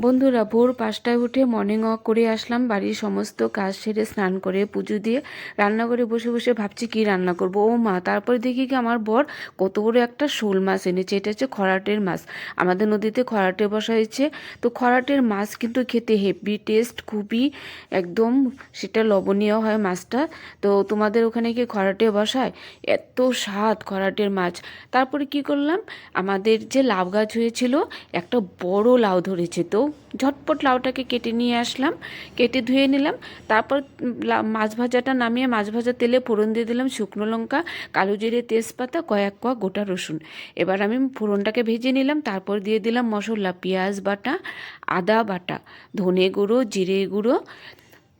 বন্ধুরা, ভোর পাঁচটায় উঠে মর্নিং ওয়াক করে আসলাম। বাড়ির সমস্ত কাজ সেরে স্নান করে পুজো দিয়ে রান্নাঘরে বসে বসে ভাবছি কি রান্না করব। ও মা, তারপরে দেখি কি আমার বর কত বড় একটা শোল মাছ এনেছে। এটা হচ্ছে খরাটের মাছ। আমাদের নদীতে খরাটে বসা হয়েছে। তো খরাটের মাছ কিন্তু খেতে হেভি টেস্ট খুবই একদম সেটা লবণীয় হয় মাছটা। তো তোমাদের ওখানে কি খরাটে বসায়? এত স্বাদ খরাটের মাছ। তারপরে কি করলাম? আমাদের যে লাউ গাছ হয়েছিল, একটা বড় লাউ ধরেছে। তো ঝটপট লাউটাকে কেটে নিয়ে আসলাম, কেটে ধুয়ে নিলাম, তারপর মাছ ভাজাটা নামিয়ে মাছ ভাজা তেলে ফোড়ন দিয়ে দিলাম শুকনো লঙ্কা, কালো জিরে তেজপাতা, কয়েক কোয়া গোটা রসুন। এবার আমি ফোড়নটাকে ভেজে নিলাম, তারপর দিয়ে দিলাম মশলা, পেঁয়াজ বাটা, আদা বাটা, ধনে গুঁড়ো, জিরে গুঁড়ো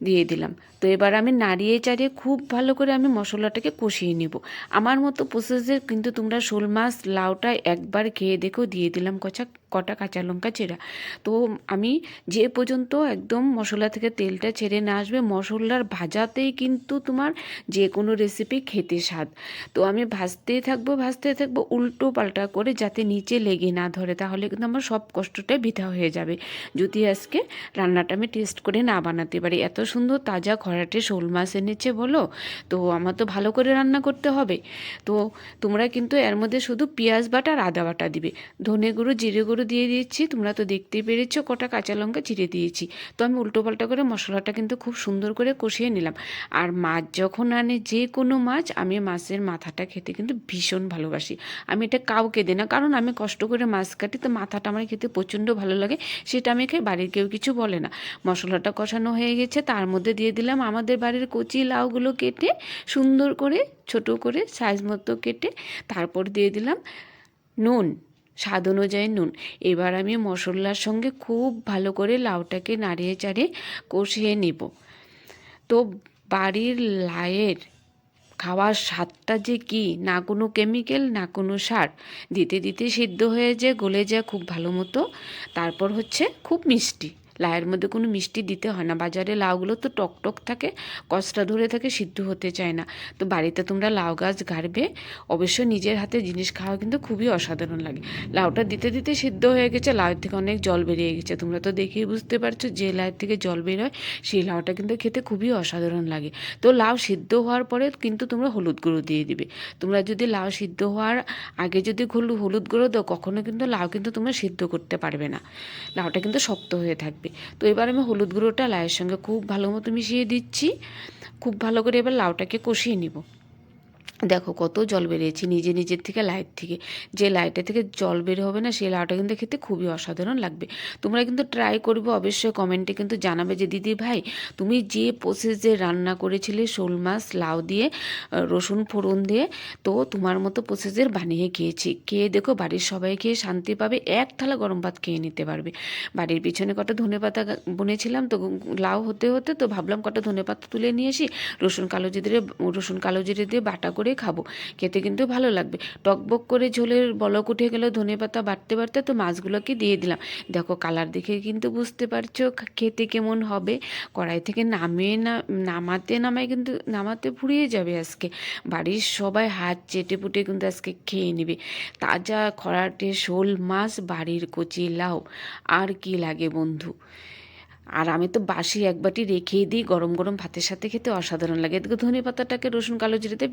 দিয়ে দিলাম। তো এবার আমি নাড়িয়ে চাড়িয়ে খুব ভালো করে আমি মশলাটাকে কষিয়ে নিব। আমার মতো প্রসেসে কিন্তু তোমরা শোল মাছ, লাউটা একবার খেয়ে দেখো দিয়ে দিলাম কচা, কটা কাঁচা লঙ্কা চেরা। তো আমি যে পর্যন্ত একদম মশলা থেকে তেলটা ছেড়ে না আসবে, মশলার ভাজাতেই কিন্তু তোমার যে কোনো রেসিপি খেতে স্বাদ। তো আমি ভাজতেই থাকব ভাজতেই থাকব, উল্টো পাল্টা করে যাতে নিচে লেগে না ধরে, তাহলে কিন্তু আমার সব কষ্টটাই বৃথা হয়ে যাবে। যদি আজকে রান্নাটা আমি টেস্ট করে না বানাতে পারি, এত সুন্দর তাজা খরাটে শোল মাছ এনেছে বলো। তো আমার তো ভালো করে রান্না করতে হবে। তো তোমরা কিন্তু এর মধ্যে শুধু পেঁয়াজ বাটা আর আদা বাটা দিবে। ধনে গুঁড়ো, জিরে গুঁড়ো দিয়ে দিয়েছি। তোমরা তো দেখতেই পেরেছ কটা কাঁচা লঙ্কা চিড়ে দিয়েছি। তো আমি উল্টো পাল্টা করে মশলাটা কিন্তু খুব সুন্দর করে কষিয়ে নিলাম। আর মাছ যখন আনে যে কোনো মাছ, আমি মাছের মাথাটা খেতে কিন্তু ভীষণ ভালোবাসি। আমি এটা কাউকে দিই না, কারণ আমি কষ্ট করে মাছ কাটি, তো মাথাটা আমার খেতে প্রচণ্ড ভালো লাগে। সেটা আমি খাই বাড়ির কেউ কিছু বলে না। মশলাটা কষানো হয়ে গেছে তার মধ্যে দিয়ে দিলাম। আমাদের বাড়ির কচি লাউগুলো কেটে সুন্দর করে, ছোট করে সাইজ মতো কেটে তারপর দিয়ে দিলাম নুন, স্বাদ অনুযায়ী নুন। এবার আমি মশলার সঙ্গে খুব ভালো করে লাউটাকে নাড়িয়ে চাড়িয়ে কষিয়ে নিব। তো বাড়ির লায়ের খাওয়ার স্বাদটা যে কি, না কোনো কেমিক্যাল না কোনো সার, দিতে দিতে সিদ্ধ হয়ে যায়, গলে যায় খুব ভালো মতো। তারপর হচ্ছে খুব মিষ্টি। লাউয়ের মধ্যে কোনো মিষ্টি দিতে হয় না। বাজারে লাউগুলো তো টক টক থাকে, কষ্টা ধরে থাকে, সিদ্ধ হতে চায় না। তো বাড়িতে তোমরা লাউ গাছ গাড়বে, অবশ্যই নিজের হাতে জিনিস খাওয়া কিন্তু খুবই অসাধারণ লাগে। লাউটা দিতে দিতে সিদ্ধ হয়ে গেছে, লাউয়ের থেকে অনেক জল বেরিয়ে গেছে। তোমরা তো দেখেই বুঝতে পারছ যে লাউয়ের থেকে জল বেরোয়, সেই লাউটা কিন্তু খেতে খুবই অসাধারণ লাগে। তো লাউ সিদ্ধ হওয়ার পরে কিন্তু তোমরা হলুদ গুঁড়ো দিয়ে দিবে। তোমরা যদি লাউ সিদ্ধ হওয়ার আগে যদি হলুদ গুঁড়ো দাও, কখনো কিন্তু লাউ কিন্তু তোমরা সিদ্ধ করতে পারবে না। লাউটা কিন্তু শক্ত হয়ে থাকবে। তো এবার আমি হলুদ গুঁড়োটা লাউয়ের সঙ্গে খুব ভালো মতো মিশিয়ে দিচ্ছি। খুব ভালো করে এবার লাউটাকে কষিয়ে নিব। দেখো কত জল বেরিয়েছে নিজে নিজের থেকে লাইট থেকে। যে লাইটের থেকে জল বের হবে না, সেই লাউটা কিন্তু খেতে খুবই অসাধারণ লাগবে। তোমরা কিন্তু ট্রাই করবে, অবশ্যই কমেন্টে কিন্তু জানাবে যে, দিদি ভাই, তুমি যে প্রসেসে রান্না করেছিলে শোল মাছ, লাউ দিয়ে রসুন ফোড়ন দিয়ে, তো তোমার মতো প্রসেসের বানিয়ে খেয়েছি। খেয়ে দেখো বাড়ির সবাই খেয়ে শান্তি পাবে, এক থালা গরম ভাত খেয়ে নিতে পারবে। বাড়ির পিছনে কটা ধনে পাতা বুনেছিলাম, তো লাউ হতে হতে তো ভাবলাম কটা ধনে পাতা তুলে নিয়ে আসি। রসুন কালো জিরে, রসুন কালো জিরে দিয়ে বাটা করে খাব। খেতে কিন্তু ভালো লাগবে। টকবক করে ঝোলের বলক উঠে গেল ধনে পাতা বাড়তে বাটতে তো মাছগুলোকে দিয়ে দিলাম। দেখো কালার দেখে কিন্তু বুঝতে পারছ খেতে কেমন হবে। কড়াই থেকে নামিয়ে না, নামাতে নামায় কিন্তু নামাতে ফুরিয়ে যাবে আজকে। বাড়ির সবাই হাত চেটে পুটে কিন্তু আজকে খেয়ে নেবে। তাজা খরাটে শোল মাছ বাড়ির কচি লাউ। আর কি লাগে বন্ধু। আর আমি তো বাসি এক বাটি রেখেই দিই। গরম গরম ভাতের সাথে খেতে অসাধারণ লাগে। এদিকে ধনে পাতাটাকে রসুন কালো জিরেতে